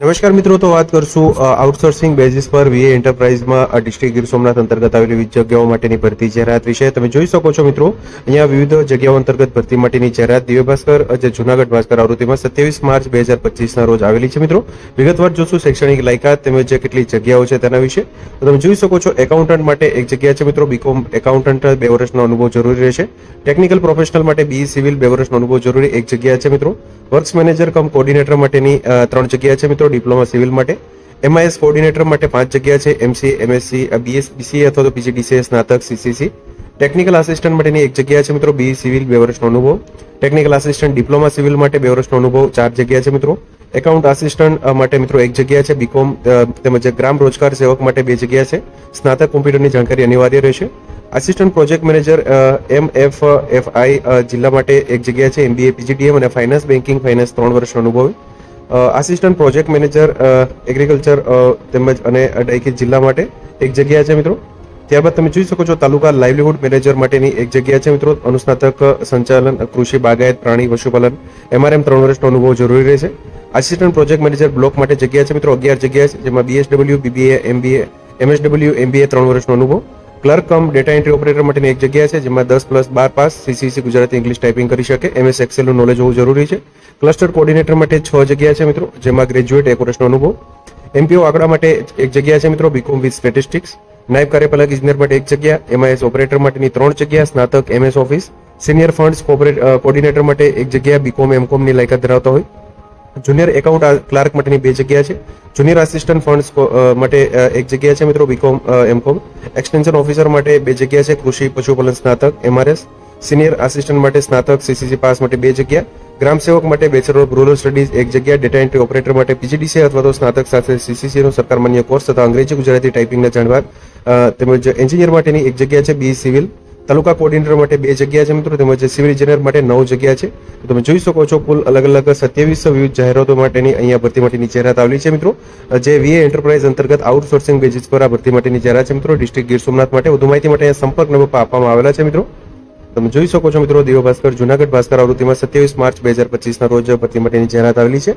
નમસ્કાર મિત્રો, તો વાત કરશું આઉટસોર્સિંગ બેઝિસ પર વીએ એન્ટરપ્રાઇઝમાં ડિસ્ટ્રિક્ટ ગીર સોમનાથ અંતર્ગત આવેલી વિવિધ જગ્યાઓ માટેની ભરતી જાહેરાત વિશે તમે જોઈ શકો છો મિત્રો. અહીંયા વિવિધ જગ્યાઓ અંતર્ગત ભરતી માટેની જાહેરાત દિવ્ય ભાસ્કર જે જુનાગઢ ભાસ્કર આવૃત્તિમાં સત્યાવીસ માર્ચ બે હજાર પચીસના રોજ આવેલી છે મિત્રો. વિગતવાર જોશું શૈક્ષણિક લાયકાત તેમજ જે કેટલી જગ્યાઓ છે તેના વિશે. તો તમે જોઈ શકો છો એકાઉન્ટન્ટ માટે એક જગ્યા છે મિત્રો બીકોમ એકાઉન્ટન્ટ બે વર્ષનો અનુભવ જરૂરી રહેશે. ટેકનિકલ પ્રોફેશનલ માટે બી સિવિલ બે વર્ષનો અનુભવ જરૂરી એક જગ્યા છે મિત્રો. વર્ક્સ મેનેજર કમ કોર્ડિનેટર માટેની ત્રણ જગ્યા છે મિત્રો. ડિપ્લોમા સિવિલ માટે. એમઆઈએસ કોર્ડિનેટર માટે પાંચ જગ્યા છે. એમસી એમએસસી બીએસ બીસીએ અથવા તો પીજીડીસીએ સ્નાતક સીસીસી ટેકનિકલ આસિસ્ટન્ટ માટેની એક જગ્યા છે મિત્રો બી સિવિલ બે વર્ષનો અનુભવ. ટેકનિકલ આસિસ્ટન્ટ ડિપ્લોમા સિવિલ માટે બે વર્ષનો અનુભવ, ચાર જગ્યા છે મિત્રો. એકાઉન્ટ આસિસ્ટન્ટ માટે મિત્રો એક જગ્યા છે. બીકોમ તેમજ ગ્રામ રોજગાર સેવક માટે બે જગ્યા છે. સ્નાતક કોમ્પ્યુટરની જાણકારી અનિવાર્ય રહેશે. Assistant project manager M F F I જિલ્લા માટે એક જગ્યા છે. એમબીએ પીજીડીએમ અને ફાઇનાન્સ બેન્કિંગ ફાઇનાન્સ ત્રણ વર્ષનો અનુભવ. આસિસ્ટન્ટ પ્રોજેક્ટ મેનેજર એગ્રીકલ્ચર તેમજ અને ડાયકી જિલ્લા માટે એક જગ્યા છે મિત્રો. ત્યારબાદ તમે જોઈ શકો છો તાલુકા લાઇવલીહુડ મેનેજર માટેની એક જગ્યા છે મિત્રો. અનુસ્નાતક સંચાલન, કૃષિ, બાગાયત, પ્રાણી, પશુપાલન, એમઆરએમ ત્રણ વર્ષનો અનુભવ જરૂરી રહેશે આસિસ્ટન્ટ પ્રોજેક્ટ મેનેજર બ્લોક માટે જગ્યા છે મિત્રો. અગિયાર જગ્યા છે, જેમાં BSW BBA MBA MSW MBA ત્રણ વર્ષનો અનુભવ. Clerk cum data entry operator માટેની એક જગ્યા છે, જેમાં દસ પ્લસ બાર pass CCC Gujarati English typing કરી શકે. એમએસ એક્સેલનું નોલેજ હોવું જરૂરી છે. ક્લસ્ટર કોર્ડિનેટર માટે છ જગ્યા છે મિત્રો, જેમાં ગ્રેજ્યુએટ એક વર્ષનો અનુભવ. એમપીઓ આંકડા માટે એક જગ્યા છે મિત્રો બીકોમ વિથ સ્ટેટિસ્ટિક્સ નાયબ કાર્યપાલક ઇજનેર માટે એક જગ્યા એમઆઈએસ ઓપરેટર માટેની ત્રણ જગ્યા, સ્નાતક MS office senior funds coordinator માટે એક જગ્યા બીકોમ એમકોમની લાયકાત ધરાવતા હોય. જુનિયર એકાઉન્ટ ક્લાર્ક માટેની બે જગ્યા છે. જુનિયર આસિસ્ટન્ટ ફંડ્સ માટે એક જગ્યા છે મિત્રો બીકોમ એમકોમ એક્સટેન્શન ઓફિસર માટે બે જગ્યા છે કૃષિ, પશુપાલન, સ્નાતક એમઆરએસ સિનિયર આસિસ્ટન્ટ માટે સ્નાતક સીસીસી પાસ માટે બે જગ્યા. ગ્રામ સેવક માટે બેચલર ઓફ રૂરલ સ્ટડીઝ એક જગ્યા. ડેટા એન્ટ્રી ઓપરેટર માટે પીજીડીસી અથવા તો સ્નાતક સાથે સીસીસી નો સરકાર માન્ય કોર્સ તથા અંગ્રેજી ગુજરાતી ટાઈપિંગના જાણકાર. તેમજ એન્જિનિયર માટેની એક જગ્યા છે બી સિવિલ તાલુકા કોર્ડિનેટર માટે બે જગ્યા છે મિત્રો, તેમજ સિવિલ ઇજનેર માટે નવ જગ્યા છે. તો તમે જોઈ શકો છો કુલ અલગ અલગ સત્યાવીસ વિવિધ જાહેરાતો માટેની અહીંયા ભરતી માટેની જાહેરાત આવેલી છે મિત્રો. જે વીએ એન્ટરપ્રાઇઝ અંતર્ગત આઉટસોર્સિંગ બેઝિસ પર આ ભરતી માટેની જાહેરાત છે મિત્રો. ડિસ્ટ્રિક્ટ ગીર સોમનાથ માટે વધુ માહિતી માટે સંપર્ક નંબર આપવામાં આવેલા છે મિત્રો. તમે જોઈ શકો છો મિત્રો દેવ ભાસ્કર જુનાગઢ ભાસ્કર આવૃત્તિમાં સત્યાવીસ માર્ચ બે હજાર પચીસના રોજ ભરતી માટેની જાહેરાત આવેલી છે.